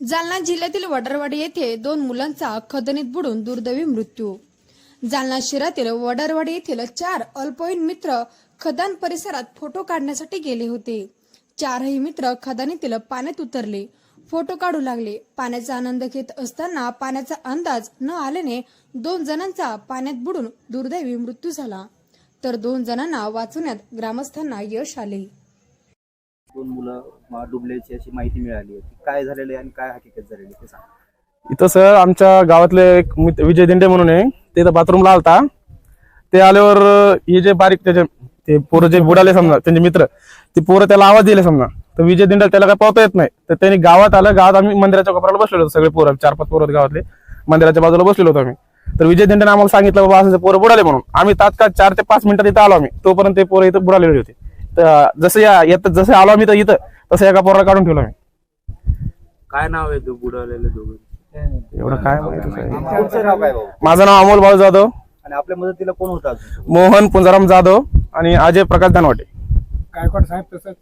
जालना जिल्ह्यातील वडरवाडी येथे दोन मुलांचा खदनीत बुडून दुर्दैवी मृत्यू. जालना शहरातील वडरवाडी येथील चार अल्पवयीन मित्र खदान परिसरात फोटो काढण्यासाठी गेले होते. चारही मित्र खदानीतील पाण्यात उतरले फोटो काढू लागले. पाण्याचा आनंद घेत असताना पाण्याचा अंदाज न आल्याने दोन जणांचा पाण्यात बुडून दुर्दैवी मृत्यू झाला. तर दोन जणांना वाचवण्यात ग्रामस्थांना यश आले. दोन मुलं डुबल्याची अशी माहिती मिळाली होती. काय झालेलं आहे आणि काय हकीकत झालेली ते सांग. इथं सर आमच्या गावातले एक मित्र- विजय दिंडे म्हणून आहे. ते इथं बाथरूमला आलता. ते आल्यावर हे जे बारीक त्याचे ते पोरं जे बुडाले समजा त्यांचे मित्र ते पोरं त्याला आवाज दिले समजा. तर विजय दिंडा त्याला काय पावता येत नाही. तर त्यांनी गावात आलं गावात आम्ही मंदिराच्या कोपऱ्याला बसलेलो होतो सगळे पोरं चार पाच पोरं गावातले. मंदिराच्या बाजूला बसलेलो होतो आम्ही. तर विजय दिंडेने आम्हाला सांगितलं बाबा असं पोरं बुडाले म्हणून. आम्ही तात्काळ चार ते पाच मिनिटात इथं आलो आम्ही. तोपर्यंत ते पोरं इथं बुडालेले होते. जसं या येत जसं आलो आम्ही तर इथं तसं एका पोराला काढून ठेवलं आम्ही काय नाव आहे बुडालेलं दोघं? एवढं काय माहिती साहेब. तुमचं नाव काय भाऊ? माझं नाव अमोल बाळू जाधव. आणि आपल्या मदतीला कोण होता अजून? मोहन पुंजाराम जाधव आणि अजय प्रकाश दानवाटे गायकवाड साहेब तसंच.